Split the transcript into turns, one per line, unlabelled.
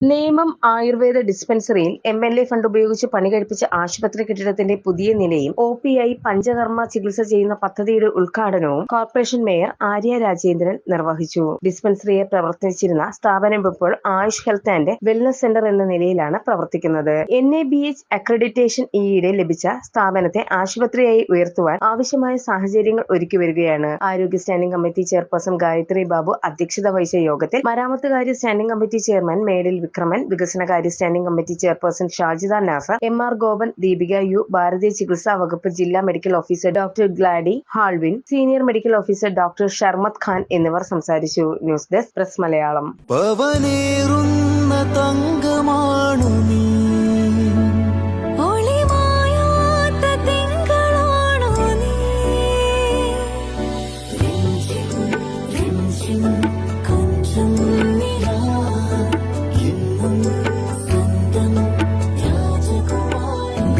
നേമം ആയുർവേദ ഡിസ്പെൻസറിയിൽ M L A fund ഉപയോഗിച്ച് പണി കഴിപ്പിച്ച ആശുപത്രി കെട്ടിടത്തിന്റെ പുതിയ നിലയും ഒ പി ഐ പഞ്ചകർമ്മ ചികിത്സ ചെയ്യുന്ന പദ്ധതിയുടെ ഉദ്ഘാടനവും കോർപ്പറേഷൻ മേയർ ആര്യ രാജേന്ദ്രൻ നിർവഹിച്ചു. ഡിസ്പെൻസറിയെ പ്രവർത്തിച്ചിരുന്ന സ്ഥാപനം ഇപ്പോൾ AYUSH health and wellness centre എന്ന നിലയിലാണ് പ്രവർത്തിക്കുന്നത്. N A B H accreditation ഈയിടെ ലഭിച്ച സ്ഥാപനത്തെ ആശുപത്രിയായി ഉയർത്തുവാൻ ആവശ്യമായ സാഹചര്യങ്ങൾ ഒരുക്കി വരികയാണ്. ആരോഗ്യ standing committee chairperson Gayathri Babu അധ്യക്ഷത വഹിച്ച യോഗത്തിൽ മരാമത്തുകാര്യ standing committee chairman Medil Vikraman വികസനകാര്യ standing committee chairperson Shajida Nasar M R Gopan Deepika U ഭാരതീയ ചികിത്സാ വകുപ്പ് ജില്ലാ medical officer doctor Gladi Halwin senior medical officer doctor Sharmath Khan എന്നിവർ സംസാരിച്ചു. News desk press
Malayalam. തങ്കമാണു നീ.
നീ. രാജകുമാരി